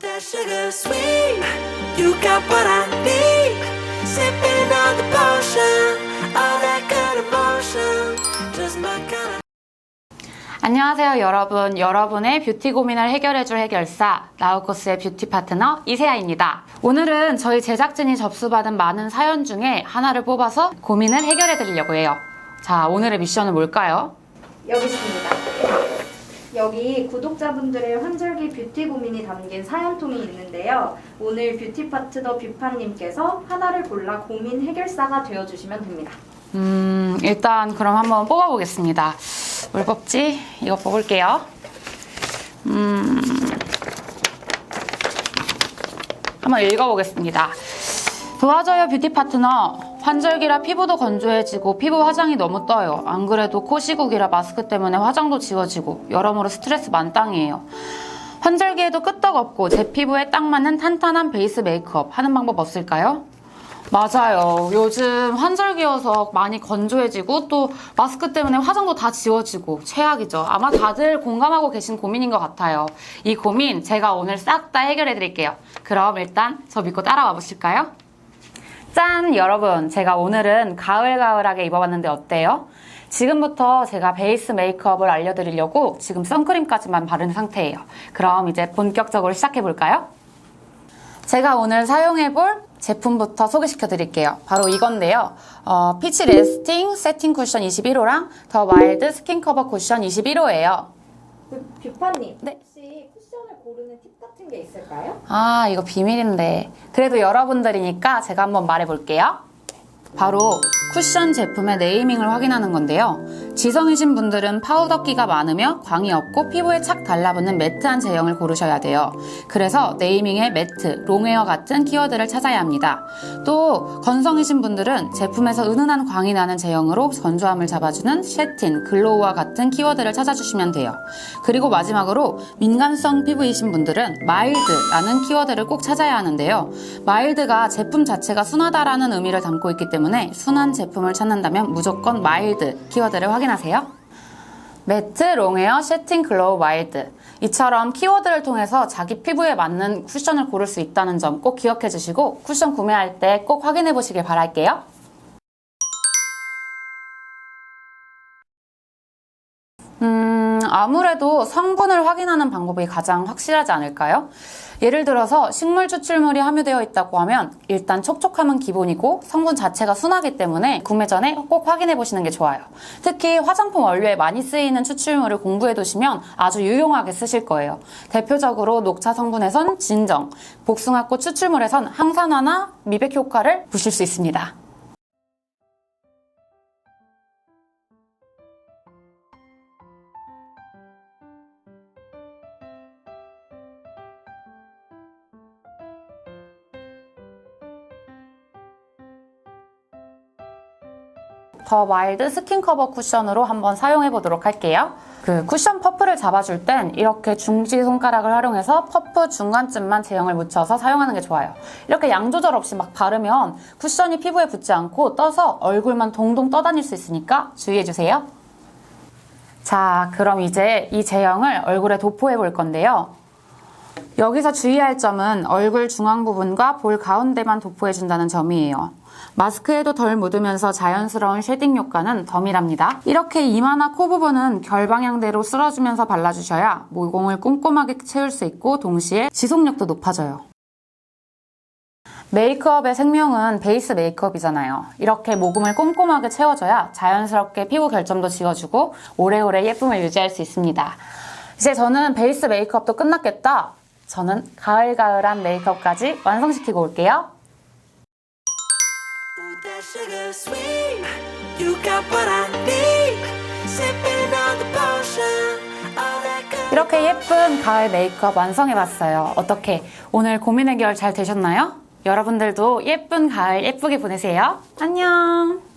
That sugar sweet, you got what I need. Sipping on the potion, all that good emotion, just my kind of. 안녕하세요, 여러분. 여러분의 뷰티 고민을 해결해줄 해결사, 나우코스의 뷰티 파트너 이세아입니다. 오늘은 저희 제작진이 접수받은 많은 사연 중에 하나를 뽑아서 고민을 해결해 드리려고 해요. 자, 오늘의 미션은 뭘까요? 여기 있습니다. 여기 구독자분들의 환절기 뷰티 고민이 담긴 사연통이 있는데요. 오늘 뷰티 파트너 뷰파님께서 하나를 골라 고민 해결사가 되어주시면 됩니다. 음, 일단 그럼 한번 뽑아보겠습니다. 뭘 뽑지? 이거 뽑을게요. 음, 한번 읽어보겠습니다. 도와줘요 뷰티 파트너. 환절기라 피부도 건조해지고 피부 화장이 너무 떠요. 안 그래도 코 시국이라 마스크 때문에 화장도 지워지고 여러모로 스트레스 만땅이에요. 환절기에도 끄떡없고 제 피부에 딱 맞는 탄탄한 베이스 메이크업 하는 방법 없을까요? 맞아요. 요즘 환절기여서 많이 건조해지고 또 마스크 때문에 화장도 다 지워지고 최악이죠. 아마 다들 공감하고 계신 고민인 것 같아요. 이 고민 제가 오늘 싹 다 해결해 드릴게요. 그럼 일단 저 믿고 따라와 보실까요? 짠! 여러분, 제가 오늘은 가을가을하게 입어봤는데 어때요? 지금부터 제가 베이스 메이크업을 알려드리려고 지금 선크림까지만 바른 상태예요. 그럼 이제 본격적으로 시작해볼까요? 제가 오늘 사용해볼 제품부터 소개시켜 드릴게요. 바로 이건데요. 어, 피치 레스팅 세팅 쿠션 21호랑 더 마일드 스킨 커버 쿠션 21호예요. 그 뷰파님, 네. 쿠션을 고르는 팁 같은 게 있을까요? 아, 이거 비밀인데. 그래도 여러분들이니까 제가 한번 말해볼게요. 바로 쿠션 제품의 네이밍을 확인하는 건데요. 지성이신 분들은 파우더기가 많으며 광이 없고 피부에 착 달라붙는 매트한 제형을 고르셔야 돼요. 그래서 네이밍에 매트, 롱웨어 같은 키워드를 찾아야 합니다. 또 건성이신 분들은 제품에서 은은한 광이 나는 제형으로 건조함을 잡아주는 쉐틴, 글로우와 같은 키워드를 찾아주시면 돼요. 그리고 마지막으로 민감성 피부이신 분들은 마일드라는 키워드를 꼭 찾아야 하는데요. 마일드가 제품 자체가 순하다라는 의미를 담고 있기 때문에 순한 제품 을 찾는다면 무조건 마일드 키워드를 확인하세요. 매트, 롱웨어, 쉐팅, 글로우, 마일드 이처럼 키워드를 통해서 자기 피부에 맞는 쿠션을 고를 수 있다는 점 꼭 기억해 주시고 쿠션 구매할 때 꼭 확인해 보시길 바랄게요. 아무래도 성분을 확인하는 방법이 가장 확실하지 않을까요? 예를 들어서 식물 추출물이 함유되어 있다고 하면 일단 촉촉함은 기본이고 성분 자체가 순하기 때문에 구매 전에 꼭 확인해 보시는 게 좋아요. 특히 화장품 원료에 많이 쓰이는 추출물을 공부해 두시면 아주 유용하게 쓰실 거예요. 대표적으로 녹차 성분에선 진정, 복숭아꽃 추출물에선 항산화나 미백 효과를 보실 수 있습니다. 더 마일드 스킨 커버 쿠션으로 한번 사용해 보도록 할게요. 그 쿠션 퍼프를 잡아줄 땐 이렇게 중지 손가락을 활용해서 퍼프 중간쯤만 제형을 묻혀서 사용하는 게 좋아요. 이렇게 양 조절 없이 막 바르면 쿠션이 피부에 붙지 않고 떠서 얼굴만 동동 떠다닐 수 있으니까 주의해 주세요. 자, 그럼 이제 이 제형을 얼굴에 도포해 볼 건데요. 여기서 주의할 점은 얼굴 중앙 부분과 볼 가운데만 도포해준다는 점이에요. 마스크에도 덜 묻으면서 자연스러운 쉐딩 효과는 덤이랍니다. 이렇게 이마나 코 부분은 결방향대로 쓸어주면서 발라주셔야 모공을 꼼꼼하게 채울 수 있고 동시에 지속력도 높아져요. 메이크업의 생명은 베이스 메이크업이잖아요. 이렇게 모공을 꼼꼼하게 채워줘야 자연스럽게 피부 결점도 지워주고 오래오래 예쁨을 유지할 수 있습니다. 이제 저는 베이스 메이크업도 끝났겠다. 저는 가을가을한 메이크업까지 완성시키고 올게요. 이렇게 예쁜 가을 메이크업 완성해봤어요. 어떻게 오늘 고민 해결 잘 되셨나요? 여러분들도 예쁜 가을 예쁘게 보내세요. 안녕!